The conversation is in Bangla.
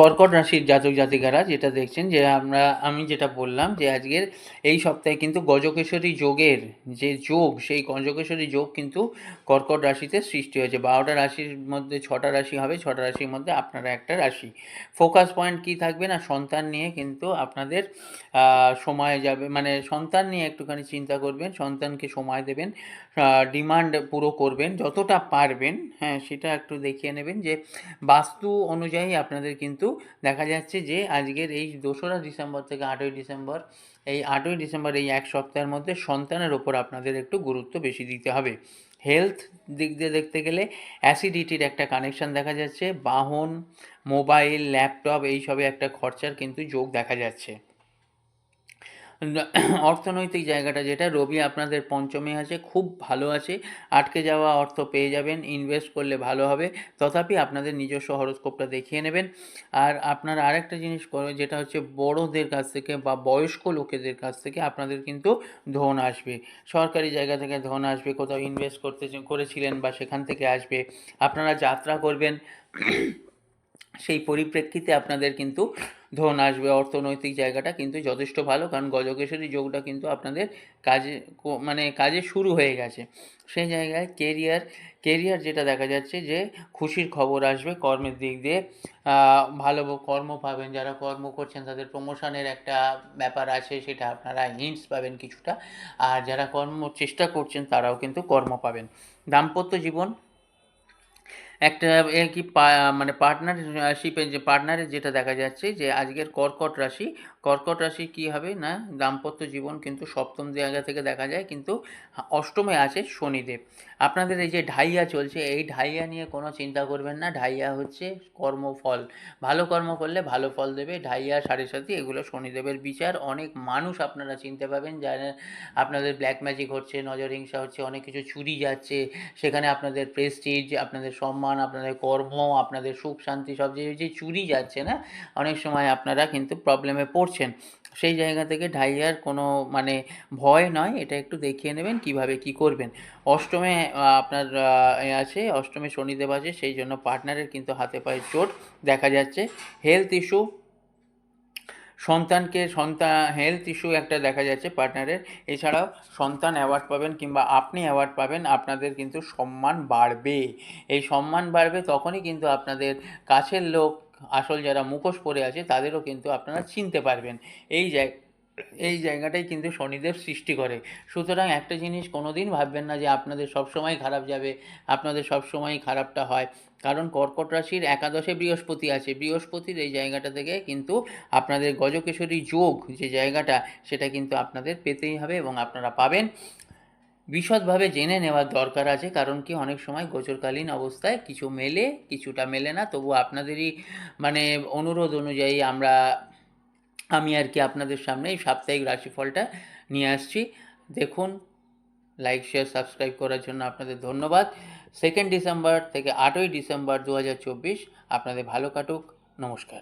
কর্কট রাশির জাতক জাতিকারা যেটা দেখছেন যে আমরা, আমি যেটা বললাম যে আজকের এই সপ্তাহে কিন্তু গজকেশ্বরী যোগের যে যোগ, সেই গজকেশ্বরী যোগ কিন্তু কর্কট রাশিতে সৃষ্টি হয়েছে। বারোটা রাশির মধ্যে ছটা রাশি হবে, ছটা রাশির মধ্যে আপনারা একটা রাশি। ফোকাস পয়েন্ট কি থাকবে না? সন্তান নিয়ে কিন্তু আপনাদের সময় যাবে মানে সন্তান নিয়ে একটুখানি চিন্তা করবেন, সন্তানকে সময় দেবেন ডিমান্ড পুরো করবেন, যতটা পারবেন হ্যাঁ সেটা একটু দেখিয়ে নেবেন যে বাস্তু অনুযায়ী আপনাদের কিন্তু দেখা যাচ্ছে যে আজকের এই দোসরা ডিসেম্বর থেকে আটই ডিসেম্বর, এই আটই ডিসেম্বর এই এক সপ্তাহের মধ্যে সন্তানের ওপর আপনাদের একটু গুরুত্ব বেশি দিতে হবে। হেলথ দিক দিয়ে দেখতে গেলে অ্যাসিডিটির একটা কানেকশন দেখা যাচ্ছে, বাহন মোবাইল ল্যাপটপ এইসবে একটা খরচার কিন্তু যোগ দেখা যাচ্ছে। অর্থনৈতিক জায়গাটা যেটা, রবি আপনাদের পঞ্চমে আছে, খুব ভালো আছে। আটকে যাওয়া অর্থ পেয়ে যাবেন ইনভেস্ট করলে ভালো হবে। তথাপি আপনাদের নিজস্ব হরস্কোপটা দেখিয়ে নেবেন। আর আপনার আরেকটা জিনিস করে যেটা হচ্ছে বড়োদের কাছ থেকে বা বয়স্ক লোকেদের কাছ থেকে আপনাদের কিন্তু ধন আসবে। সরকারি জায়গা থেকে ধন আসবে, কোথাও ইনভেস্ট করতে করেছিলেন বা সেখান থেকে আসবে। আপনারা যাত্রা করবেন সেই পরিপ্রেক্ষিতে আপনাদের কিন্তু ধন আসবে, অর্থনৈতিক জায়গাটা কিন্তু যথেষ্ট ভালো, কারণ গজকেশরী যোগটা কিন্তু আপনাদের কাজে মানে কাজে শুরু হয়ে গেছে। সেই জায়গায় কেরিয়ার কেরিয়ার যেটা দেখা যাচ্ছে যে খুশির খবর আসবে কর্মের দিক দিয়ে। ভালো কর্ম পাবেন, যারা কর্ম করছেন তাদের প্রমোশনের একটা ব্যাপার আছে, সেটা আপনারা হিন্টস পাবেন কিছুটা। আর যারা কর্ম, চেষ্টা করছেন তারাও কিন্তু কর্ম পাবেন। দাম্পত্য জীবন একটা কি মানে পার্টনারশিপের যে পার্টনারের যেটা দেখা যাচ্ছে যে আজকের কর্কট রাশি কর্কট রাশি কি হবে না? দাম্পত্য জীবন কিন্তু সপ্তম জায়গা থেকে দেখা যায় কিন্তু অষ্টমে আছে শনিদেব। আপনাদের এই যে ঢাইয়া চলছে, এই ঢাইয়া নিয়ে কোনো চিন্তা করবেন না। ঢাইয়া হচ্ছে কর্মফল। ভালো কর্ম করলে ভালো ফল দেবে। ঢাইয়া, সাড়ে সাথে এগুলো শনিদেবের বিচার। অনেক মানুষ আপনারা চিনতে পাবেন যারা আপনাদের ব্ল্যাক ম্যাজিক হচ্ছে, নজর হিংসা হচ্ছে, অনেক কিছু চুরি যাচ্ছে। সেখানে আপনাদের প্রেস্টিজ আপনাদের সম্মান আপনাদের কর্ম, আপনাদের সুখ, শান্তি সব যে চুরি যাচ্ছে, না? অনেক সময় আপনারা কিন্তু প্রবলেমে পড়ছেন। সেই জায়গা থেকে ঢাইয়ার কোনো মানে ভয় নয়, এটা একটু দেখিয়ে নেবেন কীভাবে কি করবেন। অষ্টমে আপনার আছে, অষ্টমে শনিদেব আছে, সেই জন্য পার্টনারের কিন্তু হাতে পায়ে চোট দেখা যাচ্ছে। হেলথ ইস্যু সন্তানকে, সন্তান হেলথ ইস্যু একটা দেখা যাচ্ছে পার্টনারের এছাড়াও সন্তান অ্যাওয়ার্ড পাবেন কিংবা আপনি অ্যাওয়ার্ড পাবেন, আপনাদের কিন্তু সম্মান বাড়বে। এই সম্মান বাড়বে তখনই কিন্তু আপনাদের কাছের লোক, আসল যারা মুখোশ পরে আছে, তাদেরও কিন্তু আপনারা চিনতে পারবেন। এই জায় এই জায়গাটাই কিন্তু শনিদেব সৃষ্টি করে। সুতরাং একটা জিনিস কোনো দিন ভাববেন না যে আপনাদের সবসময় খারাপ যাবে, আপনাদের সবসময় খারাপটা হয়। কারণ কর্কট রাশির একাদশে বৃহস্পতি আছে। বৃহস্পতির এই জায়গাটা থেকে কিন্তু আপনাদের গজকেশরী যোগ যে জায়গাটা, সেটা কিন্তু আপনাদের পেতেই হবে এবং আপনারা পাবেন। বিশদভাবে জেনে নেওয়ার দরকার আছে, কারণ কি অনেক সময় গোচরকালীন অবস্থায় কিছু মেলে, কিছুটা মেলে না। তবু আপনাদেরই মানে অনুরোধ অনুযায়ী আমরা আমি আর কি আপনাদের সামনে এই সাপ্তাহিক রাশিফলটা নিয়ে আসছি। দেখুন লাইক শেয়ার সাবস্ক্রাইব করার জন্য আপনাদের ধন্যবাদ। সেকেন্ড ডিসেম্বর থেকে আটই ডিসেম্বর দু হাজার চব্বিশ। আপনাদের ভালো কাটুক। নমস্কার।